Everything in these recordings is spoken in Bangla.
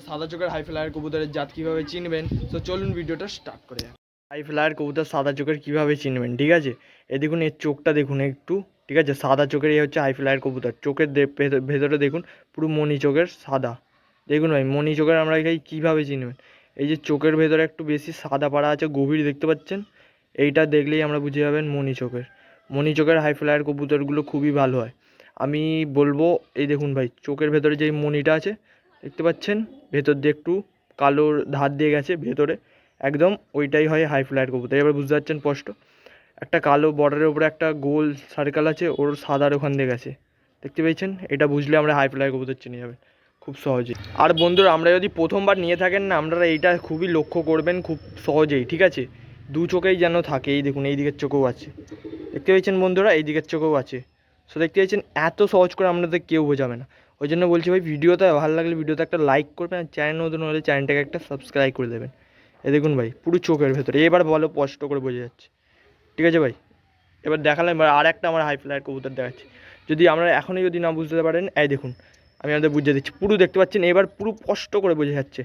সাদা চোখের হাই ফ্লায়ার কবুতরের জাত কীভাবে চিনবেন? তো চলুন ভিডিওটা স্টার্ট করে হাই ফ্লায়ার কবুতর সাদা চোখের কীভাবে চিনবেন, ঠিক আছে? এ দেখুন এর চোখটা দেখুন একটু, ঠিক আছে? সাদা চোখের এই হচ্ছে হাই ফ্লায়ার কবুতর। চোখের ভেতর- দেখুন, পুরো মণি চোখের সাদা। দেখুন ভাই, মণি চোখের আমরা এই কীভাবে চিনবেন? এই যে চোখের ভেতরে একটু বেশি সাদা পাড়া আছে, গভীর দেখতে পাচ্ছেন? এইটা দেখলেই আমরা বুঝে যাবেন মণি চোখের। মণি চোখের হাই ফ্লায়ার কবুতরগুলো খুবই ভালো হয়। আমি বলব, এই দেখুন ভাই, চোখের ভেতরে যে মণিটা আছে দেখতে পাচ্ছেন? ভেতর দিয়ে একটু কালোর ধার দিয়ে গেছে, ভেতরে। একদম ওইটাই হয় হাই ফ্লায়ার কবুতর। এবার বুঝতে পারছেন স্পষ্ট। একটা কালো বর্ডারের উপরে একটা গোল সার্কেল আছে, ওর সাদার ওখান দিয়ে গেছে। দেখতে পেয়েছেন? এটা বুঝলে আমরা হাই ফ্লায়ার কবুতর চিনে যাবেন খুব সহজেই। আর বন্ধুরা, আমরা যদি প্রথমবার নিয়ে থাকেন না, আপনারা এইটা খুবই লক্ষ্য করবেন খুব সহজেই, ঠিক আছে? দু চোখেই যেন থাকে, এই দেখুন, এই দিকের চোখেও আছে। দেখতে পেয়েছেন বন্ধুরা? এই দিকের চোখেও আছে। সো দেখতে পেয়েছেন? এত সহজ করে আপনাদের কেউ বোঝাবে না। ওই জন্য বলছি ভাই, ভিডিওটা ভালো লাগলে ভিডিওতে একটা লাইক করবেন আর চ্যানেল নতুন হলে চ্যানেলটাকে একটা সাবস্ক্রাইব করে দেবেন। এ দেখুন ভাই, পুরো চোখের ভেতরে। এবার বলো স্পষ্ট করে বোঝা যাচ্ছে। ঠিক আছে ভাই? এবার দেখালাম, এবার আর একটা আমার হাই ফ্লায়ার কবুতর দেখাচ্ছি। যদি আমরা এখনই যদি না বুঝতে পারেন, এই দেখুন, আমি আমাদের বুঝিয়ে দিচ্ছি। পুরো দেখতে পাচ্ছেন, এবার পুরো স্পষ্ট করে বোঝা যাচ্ছে।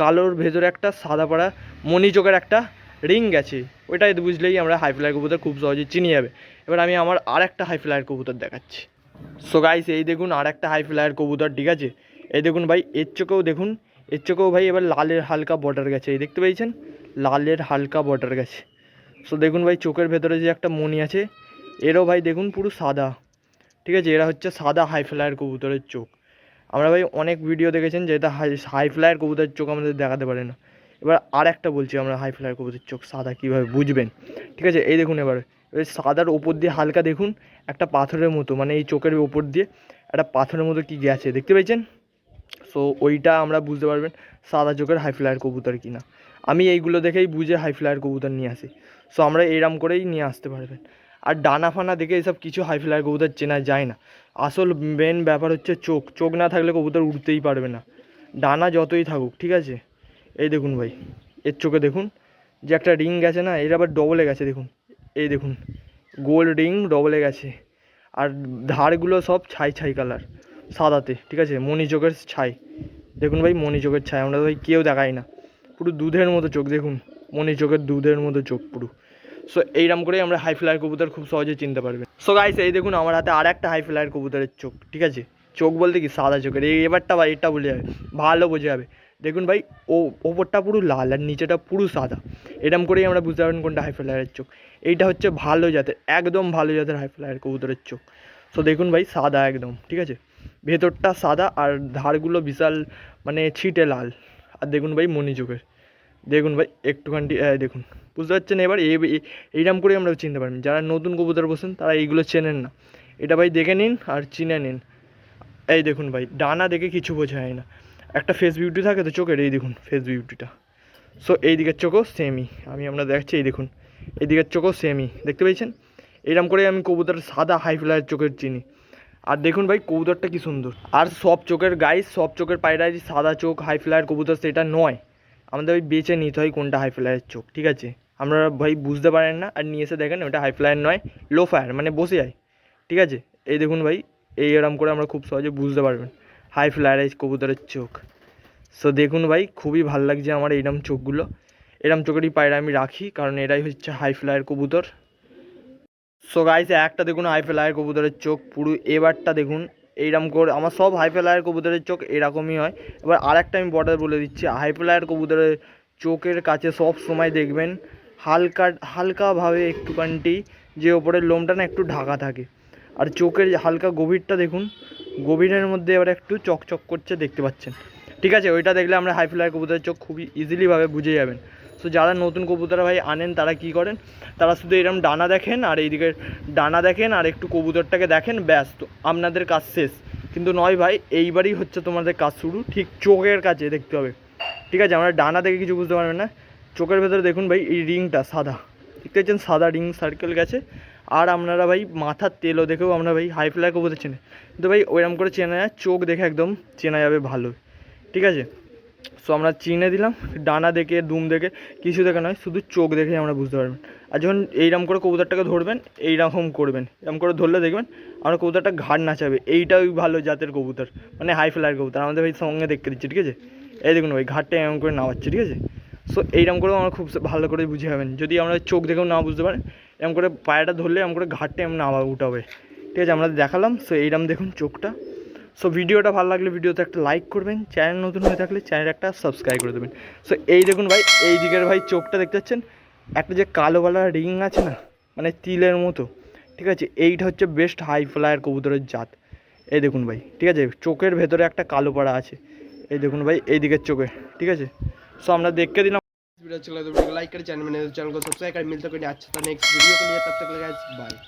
কালোর ভেতরে একটা সাদা পাড়া মণি চোখের একটা রিং গেছে ওইটাই বুঝলেই আমরা হাই ফ্লায়ার কবুতর খুব সহজে চিনে যাবে। এবার আমি আমার আর একটা হাই ফ্লায়ার কবুতর দেখাচ্ছি। সো গাইস এই দেখুন আর একটা হাই ফ্লায়ার কবুতর, ঠিক আছে? এই দেখুন ভাই, এর চোখেও দেখুন, এর চোখেও ভাই এবার লালের হালকা বর্ডার গেছে। এই দেখতে পেয়েছেন? লালের হালকা বর্ডার গেছে। সো দেখুন ভাই, চোখের ভেতরে যে একটা মণি আছে, এরও ভাই দেখুন পুরো সাদা। ঠিক আছে? এরা হচ্ছে সাদা হাই ফ্লায়ার কবুতরের চোখ। আমরা ভাই অনেক ভিডিও দেখেছেন যেটা হাই হাই ফ্লায়ার কবুতরের চোখ আমাদের দেখাতে পারে না। এবার আর একটা বলছি আমরা হাই ফ্লায়ার কবুতরের চোখ, সাদা কীভাবে বুঝবেন? ঠিক আছে? এই দেখুন এবার। সাদার ওপর দিয়ে হালকা দেখুন, একটা পাথরের মতো মানে এই চোখের ওপর দিয়ে একটা পাথরের মতো কি গেছে, দেখতে পেয়েছেন? সো ওইটা আমরা বুঝতে পারবেন সাদা চোখের হাই ফ্লায়ার কবুতর কিনা। আমি এইগুলো দেখেই বুঝে হাই ফ্লায়ার কবুতর নিয়ে আসি। সো আমরা এরম করেই নিয়ে আসতে পারবেন। আর ডানা ফানা দেখে এসব কিছু হাই ফ্লায়ার কবুতর চেনা যায় না। আসল মেন ব্যাপার হচ্ছে চোখ। চোখ না থাকলে কবুতর উড়তেই পারবে না। ডানা যতই থাকুক, ঠিক আছে? এই দেখুন ভাই, এর চোখে দেখুন, যে একটা রিং গেছে না, এর আবার ডবলে গেছে, দেখুন। এই দেখুন গোল রিং ডবলে গেছে। আর ধারগুলো সব ছাই ছাই কালার সাদাতে, ঠিক আছে? মণি চোখের ছাই। দেখুন ভাই মণি চোখের ছাই, আমরা ভাই কেউ দেখাই না। পুরো দুধের মতো চোখ, দেখুন মণি চোখের দুধের মতো চোখ পুরো। সো এইরকম করেই আমরা হাই ফ্লায়ার কবুতর খুব সহজে চিনতে পারবেন সো গাইস এই দেখুন, আমার হাতে আর একটা হাই ফ্লায়ার কবুতরের চোখ, ঠিক আছে? চোখ বলতে কি? সাদা চোখের। এই এবারটা ভাই, এটা বোঝা যাবে, ভালো বোঝা যাবে দেখুন ভাই ও ওপরটা পুরো লাল আর নিচেটা পুরো সাদা। এরকম করেই আমরা বুঝতে পারবেন কোনটা হাই ফ্লায়ারের চোখ। এইটা হচ্ছে ভালো জাতের একদম ভালো জাতের হাই ফ্লায়ার কবুতরের চোখ। সো দেখুন ভাই সাদা একদম ঠিক আছে? ভেতরটা সাদা আর ধারগুলো বিশাল মানে ছিটে লাল। আর দেখুন ভাই মণি চোখের দেখুন ভাই একটুখানি আহ, দেখুন বুঝতে পারছেন? এবার এই এই- এইরকম করে আমরা চিনতে পারবেন। যারা নতুন কবুতর বসেন তারা এইগুলো চেনেন না। এটা ভাই দেখে নিন আর চিনে নিন। এই দেখুন ভাই ডানা দেখে কিছু বোঝা যায় না। একটা ফেস বিউটি থাকে তো চোখের, এই দেখুন ফেস বিউটিটা সো এই দিকের চোখও সেমই আমি আমরা দেখাচ্ছি, এই দেখুন। এই দিকের চোখও সেমই দেখতে পেয়েছেন? এরকম করে আমি কবুতর সাদা হাই ফ্লায়ার চোখের চিনি। আর দেখুন ভাই, কবুতরটা কি সুন্দর। আর সব চোখের গাইস সব চোখের পায়রায় যে সাদা চোখ হাই ফ্লায়ার কবুতর, সেটা নয়। আমাদের ওই বেছে নিতে হয় কোনটা হাই ফ্লায়ারের চোখ, ঠিক আছে? আমরা ভাই বুঝতে পারেন না, আর নিয়ে এসে দেখেন, ওটা হাই ফ্লায়ার নয় লো ফায়ার মানে বসে যায়। ঠিক আছে? এই দেখুন ভাই, এই এরম করে আমরা খুব সহজে বুঝতে পারবেন। হাই ফ্লায়ারের কবুতরের চোখ। সো দেখুন ভাই, খুবই ভালো লাগছে আমার এইরকম চোখগুলো। এরম চোখেরই পায়রা আমি রাখি, কারণ এরাই হচ্ছে হাই ফ্লায়ার কবুতর। সো গাইস একটা দেখুন হাই ফ্লায়ার কবুতরের চোখ, পুরো এবারটা দেখুন এইরকম করে আমার সব হাই ফ্লায়ার কবুতরের চোখ এরকমই হয়। এবার আরেকটা আমি বর্ডার বলে দিচ্ছি হাই ফ্লায়ার কবুতরের চোখের কাছে সব সময় দেখবেন, হালকা, হালকাভাবে একটুখানি যে ওপরের লোমটা না একটু ঢাকা থাকে। আর চোখের হালকা গভীরটা দেখুন গভীরের মধ্যে এবার একটু চকচক করছে, দেখতে পাচ্ছেন। ঠিক আছে, ওইটা দেখলে আমরা হাই কবুতরের চোখ খুবই ইজিলিভাবে বুঝে যাবেন। সো যারা নতুন কবুতর ভাই আনেন, তারা কি করেন? তারা শুধু এরকম ডানা দেখেন আর এইদিকে ডানা দেখেন আর একটু কবুতরটাকে দেখেন, ব্যাস, তো আপনাদের কাজ শেষ। কিন্তু নয় ভাই, এইবারই হচ্ছে তোমাদের কাজ শুরু। ঠিক চোখের কাছে দেখতে হবে। ঠিক আছে, আমরা ডানা দেখে কিছু বুঝতে পারবেন না। চোখের ভেতরে দেখুন ভাই, এই রিংটা সাদা। দেখতে পাচ্ছেন, সাদা রিং সার্কেল গেছে। আর আপনারা ভাই মাথার তেলও দেখেও আমরা ভাই হাই ফ্লাই কবুতর চেনে। কিন্তু ভাই ওইরকম করে চেনা যায়, চোখ দেখে একদম চেনা যাবে ভালো। ঠিক আছে? সো আমরা চিনে দিলাম, ডানা দেখে, দুম দেখে, কিছু দেখে নয়, শুধু চোখ দেখে আমরা বুঝতে পারবেন। আর যখন এইরকম করে কবুতরটাকে ধরবেন, এইরকম করবেন। এরকম করে ধরলে দেখবেন আমরা কবুতরটা ঘাড় নাচাবে। এইটাই ভালো জাতের কবুতর মানে হাই ফ্লায়ার কবুতর। আমাদের ভাই সঙ্গে দেখতে দিচ্ছে, ঠিক আছে? এই দেখুন ভাই ঘাটটা এরকম করে নামাচ্ছে, ঠিক আছে? সো এইরকম করেও আমরা খুব ভালো করে বুঝে যাবেন। যদি আমরা চোখ দেখেও না বুঝতে পারেন এরকম করে পায়রাটা ধরলে এরকম করে ঘাটটা এমন নামা, উঠাবে। ঠিক আছে, আমরা দেখালাম। সো এইরকম দেখুন চোখটা। সো ভিডিওটা ভালো লাগলে ভিডিওতে একটা লাইক করবেন। চ্যানেল নতুন হয়ে থাকলে চ্যানেল একটা সাবস্ক্রাইব করে দেবেন। সো এই দেখুন ভাই, এই দিকের ভাই চোখটা দেখতে পাচ্ছেন? একটা যে কালো কালার রিং আছে না মানে তিলের মতো। ঠিক আছে, এইটা হচ্ছে বেস্ট হাই ফ্লায়ার কবুতরের জাত। এই দেখুন ভাই, ঠিক আছে, চোখের ভেতরে একটা কালো পাড়া আছে। এই দেখুন ভাই, এই দিকের চোখে। ঠিক আছে? সো আমরা দেখকে দিলাম वीडियो अच्छा लगा तो वीडियो को लाइक करें, चैनल में चैनल को सब्सक्राइब करें। मिलते हैं कोई अच्छा था नेक्स्ट वीडियो के लिए, तब तक लगाए बाय